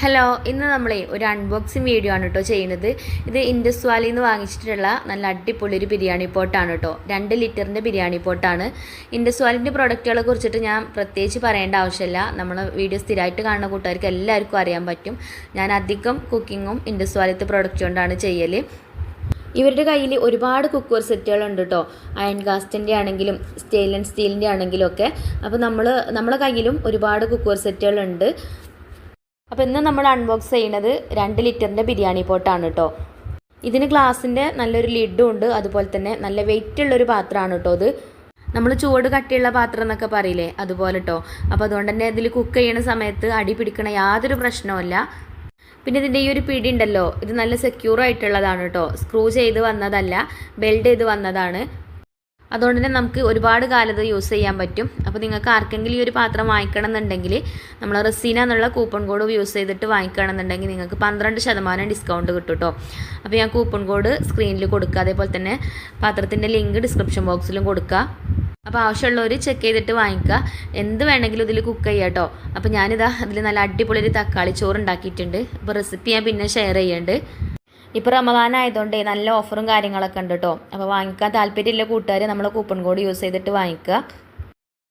Hello ഇന്ന് നമ്മളെ ഒരു അൺബോക്സിങ് വീഡിയോ ആണ് കേട്ടോ ചെയ്യുന്നത്. ഇത് ഇൻഡസ് വാലിയിൽ നിന്ന് വാങ്ങിച്ചിട്ടുള്ള നല്ല അടിപൊളി ഒരു ബിരിയാണി പോട്ടാണ് കേട്ടോ രണ്ട് ലിറ്ററിന്റെ ബിരിയാണി പോട്ടാണ്. ഇൻഡസ് വാലിന്റെ പ്രൊഡക്റ്റുകളെ കുറിച്ചിട്ട് ഞാൻ പ്രത്യേകിച്ച് പറയേണ്ട ആവശ്യമില്ല. നമ്മൾ വീഡിയോ സ്ഥിരമായിട്ട് കാണുന്ന കൂട്ടുകാർക്ക് എല്ലാവർക്കും അറിയാൻ പറ്റും. ഞാൻ അധികം കുക്കിങ്ങും ഇൻഡസ് വാലിത്തെ പ്രൊഡക്റ്റ് കൊണ്ടാണ് ചെയ്യൽ ഇവരുടെ കയ്യിൽ ഒരുപാട് കുക്കർ സെറ്റുകളുണ്ട് കേട്ടോ അയൺ കാസ്റ്റിന്റെ ആണെങ്കിലും സ്റ്റെയിൻലെസ് സ്റ്റീലിന്റെ ആണെങ്കിലും ഒക്കെ. അപ്പോൾ നമ്മൾ നമ്മളെ കയ്യിലും ഒരുപാട് കുക്കർ സെറ്റുകളുണ്ട് അപ്പോൾ ഇന്ന് നമ്മൾ അൺബോക്സ് ചെയ്യുന്നത് രണ്ട് ലിറ്ററിന്റെ ബിരിയാണി പോട്ടാണ് കേട്ടോ ഇതിന് ഗ്ലാസിന്റെ നല്ലൊരു ലിഡും ഉണ്ട്. അതുപോലെ തന്നെ നല്ല വെയിറ്റ് ഉള്ളൊരു പാത്രമാണ് കേട്ടോ അത് നമ്മൾ ചുവട് കട്ടിയുള്ള പാത്രം എന്നൊക്കെ പറയില്ലേ? അതുപോലെ കേട്ടോ അപ്പോൾ അതുകൊണ്ട് തന്നെ ഇതിൽ കുക്ക് ചെയ്യണ സമയത്ത് അടി പിടിക്കണ യാതൊരു പ്രശ്നവുമില്ല പിന്നെ ഇതിന്റെ ഈ ഒരു പിടി ഉണ്ടല്ലോ. ഇത് നല്ല സെക്യൂർ ആയിട്ടുള്ളതാണ് കേട്ടോ സ്ക്രൂ ചെയ്ത് വന്നതല്ല. ബെൽഡ് ചെയ്ത് വന്നതാണ്. അതുകൊണ്ട് തന്നെ നമുക്ക് ഒരുപാട് കാലത്ത് യൂസ് ചെയ്യാൻ പറ്റും. അപ്പോൾ നിങ്ങൾക്ക് ആർക്കെങ്കിലും ഈ ഒരു പാത്രം വാങ്ങിക്കണം എന്നുണ്ടെങ്കിൽ നമ്മൾ റസീന എന്നുള്ള കൂപ്പൺ കോഡ് യൂസ് ചെയ്തിട്ട് വാങ്ങിക്കണം എന്നുണ്ടെങ്കിൽ നിങ്ങൾക്ക് പന്ത്രണ്ട് ശതമാനം ഡിസ്കൗണ്ട് കിട്ടും കേട്ടോ അപ്പോൾ ഞാൻ കൂപ്പൺ കോഡ് സ്ക്രീനിൽ കൊടുക്കുക. അതേപോലെ തന്നെ പാത്രത്തിന്റെ ലിങ്ക് ഡിസ്ക്രിപ്ഷൻ ബോക്സിലും കൊടുക്കുക. അപ്പോൾ ആവശ്യമുള്ളവർ ചെക്ക് ചെയ്തിട്ട് വാങ്ങിക്കുക. എന്ത് വേണമെങ്കിലും ഇതിൽ കുക്ക് ചെയ്യാം കേട്ടോ അപ്പോൾ ഞാനിതാ അതിൽ നല്ല അടിപൊളി ഒരു തക്കാളി ചോറ് ഉണ്ടാക്കിയിട്ടുണ്ട്. അപ്പോൾ റെസിപ്പി ഞാൻ പിന്നെ ഷെയർ ചെയ്യുന്നുണ്ട് ഇപ്പോൾ റമദാനായതുകൊണ്ട് നല്ല ഓഫറും കാര്യങ്ങളൊക്കെ ഉണ്ട് കേട്ടോ അപ്പോൾ വാങ്ങിക്കാൻ താല്പര്യമില്ല കൂട്ടുകാർ നമ്മൾ കൂപ്പൺ കോഡ് യൂസ് ചെയ്തിട്ട് വാങ്ങിക്കുക.